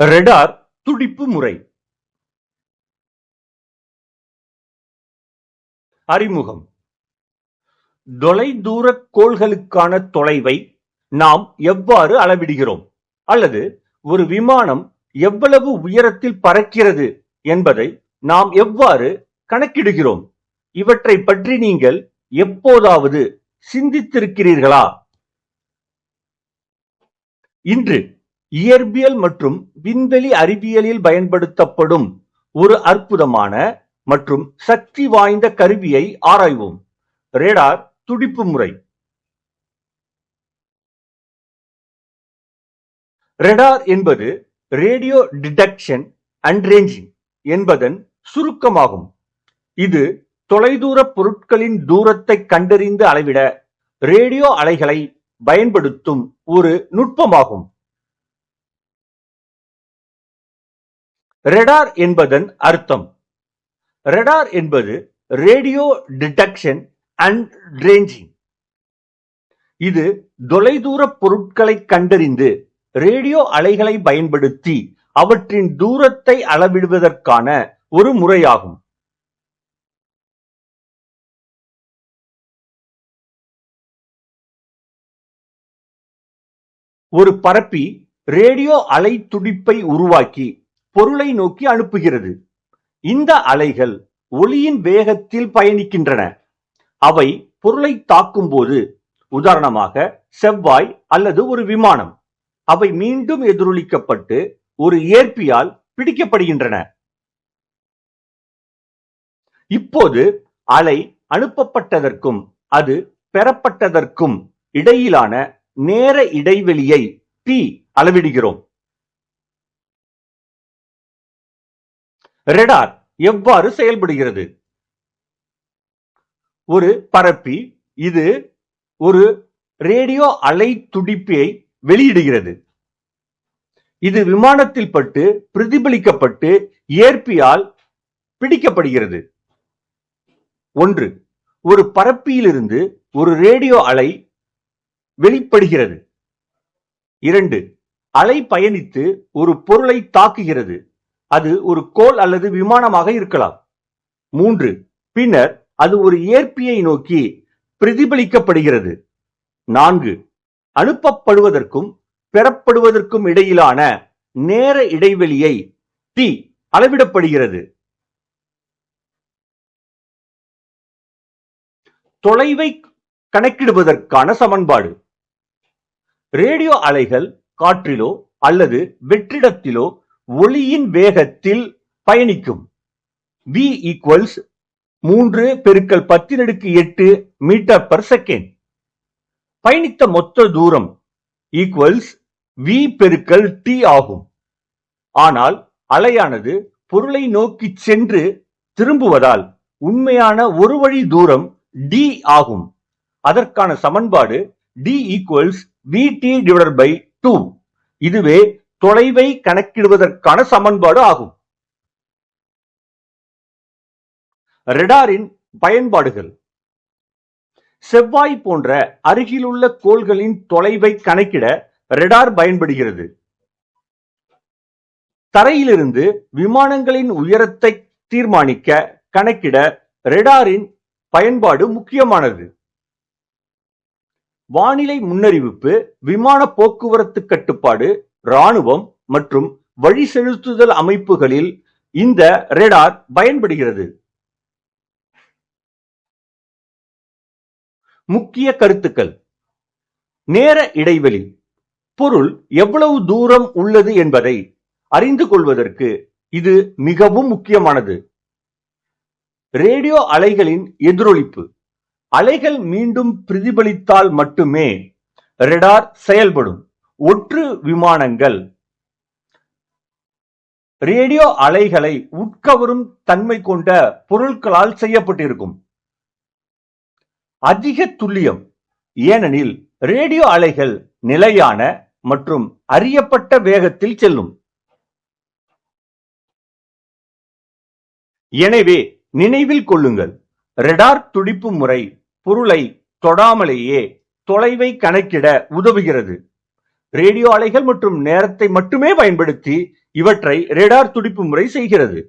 Radar துடிப்பு முறை. அறிமுகம். தொலைதூரக் கோள்களுக்கான தொலைவை நாம் எவ்வாறு அளவிடுகிறோம்? அல்லது ஒரு விமானம் எவ்வளவு உயரத்தில் பறக்கிறது என்பதை நாம் எவ்வாறு கணக்கிடுகிறோம்? இவற்றை பற்றி நீங்கள் எப்போதாவது சிந்தித்திருக்கிறீர்களா? இன்று இயற்பியல் மற்றும் விண்வெளி அறிவியலில் பயன்படுத்தப்படும் ஒரு அற்புதமான மற்றும் சக்தி வாய்ந்த கருவியை ஆராய்வோம். ரேடார் துடிப்பு முறை. ரெடார் என்பது ரேடியோ டிடெக்ஷன் அண்ட் ரேஞ்சிங் என்பதன் சுருக்கமாகும். இது தொலைதூர பொருட்களின் தூரத்தை கண்டறிந்து அளவிட ரேடியோ அலைகளை பயன்படுத்தும் ஒரு நுட்பமாகும். ரெடார் என்பதன் அர்த்தம். ரெடார் என்பது ரேடியோ டிடெக்ஷன் அண்ட் ரேஞ்சிங் இது தொலைதூர பொருட்களை கண்டறிந்து ரேடியோ அலைகளை பயன்படுத்தி அவற்றின் தூரத்தை அளவிடுவதற்கான ஒரு முறையாகும். ஒரு பரப்பி ரேடியோ அலை துடிப்பை உருவாக்கி பொருளை நோக்கி அனுப்புகிறது. இந்த அலைகள் ஒளியின் வேகத்தில் பயணிக்கின்றன. அவை பொருளை தாக்கும் போது உதாரணமாக செவ்வாய் அல்லது ஒரு விமானம் அவை மீண்டும் எதிரொலிக்கப்பட்டு ஒரு ஏற்பியால் பிடிக்கப்படுகின்றன. இப்போது அலை அனுப்பப்பட்டதற்கும் அது பெறப்பட்டதற்கும் இடையிலான நேர இடைவெளியை டி அளவிடுகிறோம். ரெடார் எவ்வாறு செயல்படுகிறது? ஒரு பரப்பி இது ஒரு ரேடியோ அலை துடிப்பை வெளியிடுகிறது. இது விமானத்தில் பட்டு பிரதிபலிக்கப்பட்டு ஏற்பியால் பிடிக்கப்படுகிறது. ஒன்று ஒரு பரப்பியிலிருந்து ஒரு ரேடியோ அலை வெளிப்படுகிறது. இரண்டு அலை பயணித்து ஒரு பொருளை தாக்குகிறது. அது ஒரு கோல் அல்லது விமானமாக இருக்கலாம். மூன்று பின்னர் அது ஒரு ஏற்பியை நோக்கி பிரதிபலிக்கப்படுகிறது. நான்கு அனுப்பப்படுவதற்கும் பெறப்படுவதற்கும் இடையிலான நேர இடைவெளியை டி அளவிடப்படுகிறது. தொலைவை கணக்கிடுவதற்கான சமன்பாடு. ரேடியோ அலைகள் காற்றிலோ அல்லது வெற்றிடத்திலோ ஒளியின் வேகத்தில் பயணிக்கும். V ஈக்குவல்ஸ் மூன்று பெருக்கல் பத்தினடுக்கு எட்டு மீட்டர் பர் செகண்ட் பயணித்த மொத்த தூரம் ஈக்குவல்ஸ் வி பெருக்கல் டி ஆகும். ஆனால் அலையானது பொருளை நோக்கி சென்று திரும்புவதால் உண்மையான ஒரு வழி தூரம் டி ஆகும். அதற்கான சமன்பாடு D equals D divided by two இதுவே தொலைவை கணக்கிடுவதற்கான சமன்பாடு ஆகும். ரெடாரின் பயன்பாடுகள். செவ்வாய் போன்ற அருகிலுள்ள கோள்களின் தொலைவை கணக்கிட ரெடார் பயன்படுகிறது. தரையிலிருந்து விமானங்களின் உயரத்தை தீர்மானிக்க கணக்கிட ரெடாரின் பயன்பாடு முக்கியமானது. வானிலை முன்னறிவிப்பு விமான போக்குவரத்து கட்டுப்பாடு ராணுவம் மற்றும் வழி செலுத்துதல் அமைப்புகளில் இந்த ரேடார் பயன்படுகிறது. முக்கிய கருத்துக்கள். நேர இடைவெளி. பொருள் எவ்வளவு தூரம் உள்ளது என்பதை அறிந்து கொள்வதற்கு இது மிகவும் முக்கியமானது. ரேடியோ அலைகளின் எதிரொலிப்பு. அலைகள் மீண்டும் பிரதிபலித்தால் மட்டுமே ரெடார் செயல்படும். ஒற்று விமானங்கள் ரேடியோ அலைகளை உட்கவரும் தன்மை கொண்ட பொருட்களால் செய்யப்பட்டிருக்கும். அதிக துல்லியம் ஏனெனில் ரேடியோ அலைகள் நிலையான மற்றும் அறியப்பட்ட வேகத்தில் செல்லும். எனவே நினைவில் கொள்ளுங்கள் ரெடார் துடிப்பு முறை பொருளை தொடாமலேயே தொலைவை கணக்கிட உதவுகிறது. ரேடியோ அலைகள் மற்றும் நேரத்தை மட்டுமே பயன்படுத்தி இவற்றை ரேடார் துடிப்பு முறை செய்கிறது.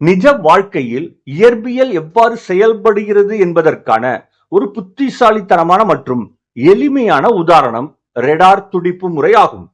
நிஜ வாழ்க்கையில் இயற்பியல் எவ்வாறு செயல்படுகிறது என்பதற்கான ஒரு புத்திசாலித்தனமான மற்றும் எளிமையான உதாரணம் ரேடார் துடிப்பு முறை ஆகும்.